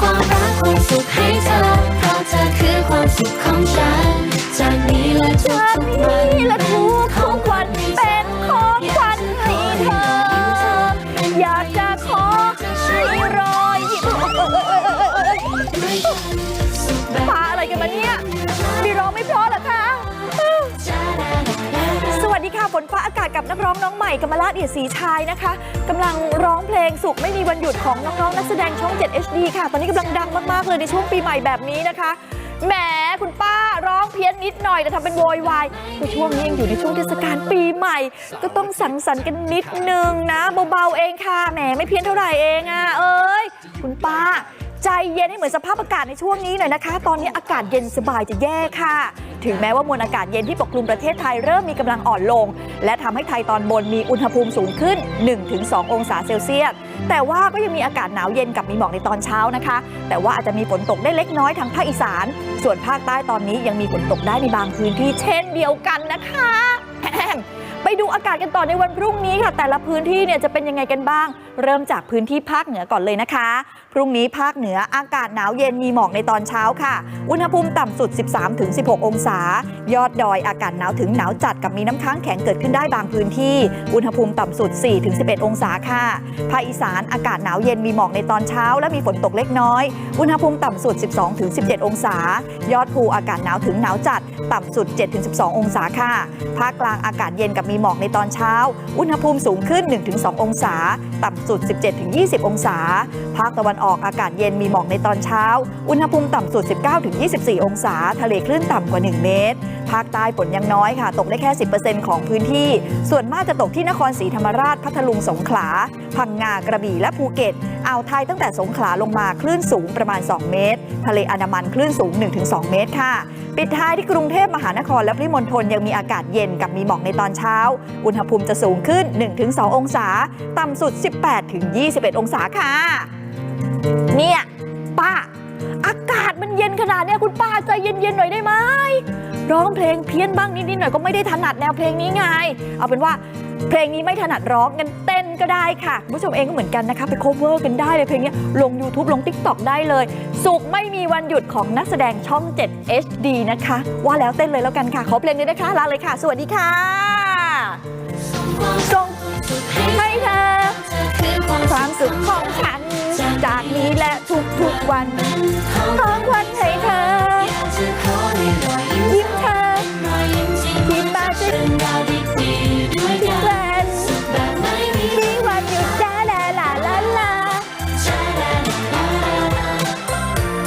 ความรักความสุขให้เธอ เพราะเธอคือความสุขของฉัน จากนี้และทุกชากๆวันนี้และทุกทุกวันเป็นของขวัญให้เธอ อยากจะขอให้รอยยิ้มปาอะไรกันมาเนี่ย ดีค่ะฝนฟ้าอากาศกับนักร้องน้องใหม่กำมลาดเอียดศรีชายนะคะกำลังร้องเพลงสุขไม่มีวันหยุดของน้องๆนักแสดงช่อง 7 HD ค่ะ ตอนนี้กำลังดังมากๆเลยในช่วงปีใหม่แบบนี้นะคะแหมคุณป้าร้องเพี้ยนนิดหน่อยแต่ทำเป็นโวยวายก็ช่วงนี้ยังอยู่ในช่วงเทศกาลปีใหม่ ก็ต้องสังสรรค์กันนิดนึงนะเบาๆเองค่ะแหมไม่เพี้ยนเท่าไหร่เองอะเอ้ยคุณป้า ใจเย็นให้เหมือนสภาพอากาศในช่วงนี้หน่อยนะคะ ตอนนี้อากาศเย็นสบายจะแย่ค่ะ ถึงแม้ว่ามวลอากาศเย็นที่ปกคลุมประเทศไทยเริ่มมีกำลังอ่อนลง และทำให้ไทยตอนบนมีอุณหภูมิสูงขึ้น 1-2 องศาเซลเซียส แต่ว่าก็ยังมีอากาศหนาวเย็นกับมีหมอกในตอนเช้านะคะ แต่ว่าอาจจะมีฝนตกได้เล็กน้อยทางภาคอีสาน ส่วนภาคใต้ตอนนี้ยังมีฝนตกได้ในบางพื้นที่เช่นเดียวกันนะคะากาศกันต่อในวันพรุ่งนี้ค่ะ แต่ละพื้นที่เนี่ยจะเป็นยังไงกันบ้าง เริ่มจากพื้นที่ภาคเหนือก่อนเลยนะคะ พรุ่งนี้ภาคเหนืออากาศหนาวเย็นมีหมอกในตอนเช้าค่ะ อุณหภูมิต่ำสุด 13-16 องศา ยอดดอยอากาศหนาวถึงหนาวจัดกับมีน้ำค้างแข็งเกิดขึ้นได้บางพื้นที่ อุณหภูมิต่ำสุด 4-11 องศาค่ะ ภาคอีสานอากาศหนาวเย็นมีหมอกในตอนเช้า และมีฝนตกเล็กน้อย อุณหภูมิต่ำสุด 12-17 องศา ยอดภูอากาศหนาวถึงหนาวจัด ต่ำสุด 7-12 องศาค่ะ ภาคกลางอากาศเย็นกับมีหมอกในตอนเช้า อุณหภูมิสูงขึ้น 1-2 องศาต่ำสุด 17-20 องศา ภาคตะวันออกอากาศเย็นมีหมอกในตอนเช้า อุณหภูมิต่ำสุด 19-24 องศา ทะเลคลื่นต่ำกว่า 1 เมตร ภาคใต้ฝนยังน้อยค่ะ ตกได้แค่ 10%ของพื้นที่ ส่วนมากจะตกที่นครศรีธรรมราช พัทลุง สงขลา พังงา กระบี่ และภูเก็ต อ่าวไทยตั้งแต่สงขลาลงมาคลื่นสูงประมาณ 2 เมตร ทะเลอันดามันคลื่นสูง 1-2 เมตรค่ะ ปิดท้ายที่กรุงเทพมหานครและปริมณฑลยังมีอากาศเย็นกับมีหมอกในตอนเช้า อุณหภูมิจะสูงขึ้น 1-2 องศา ต่ำสุด18-21 องศาค่ะ เนี่ยป้า อากาศมันเย็นขนาดเนี้ยคุณป้าใจเย็นๆหน่อยได้ไหมร้องเพลงเพี้ยนบ้างนิดๆหน่อยก็ไม่ได้ถนัดแนวเพลงนี้ไง เอาเป็นว่าเพลงนี้ไม่ถนัดร้องงั้นเต้นก็ได้ค่ะผู้ชมเองก็เหมือนกันนะคะไป cover กันได้เลยเพลงนี้ลง YouTube ลง TikTok ได้เลย สุขไม่มีวันหยุดของนักแสดงช่อง 7 HD นะคะ ว่าแล้วเต้นเลยแล้วกันค่ะ ขอเพลงเลยนะคะลาเลยค่ะ สวัสดีค่ะ สุขของฉัน จากนี้และทุกๆวัน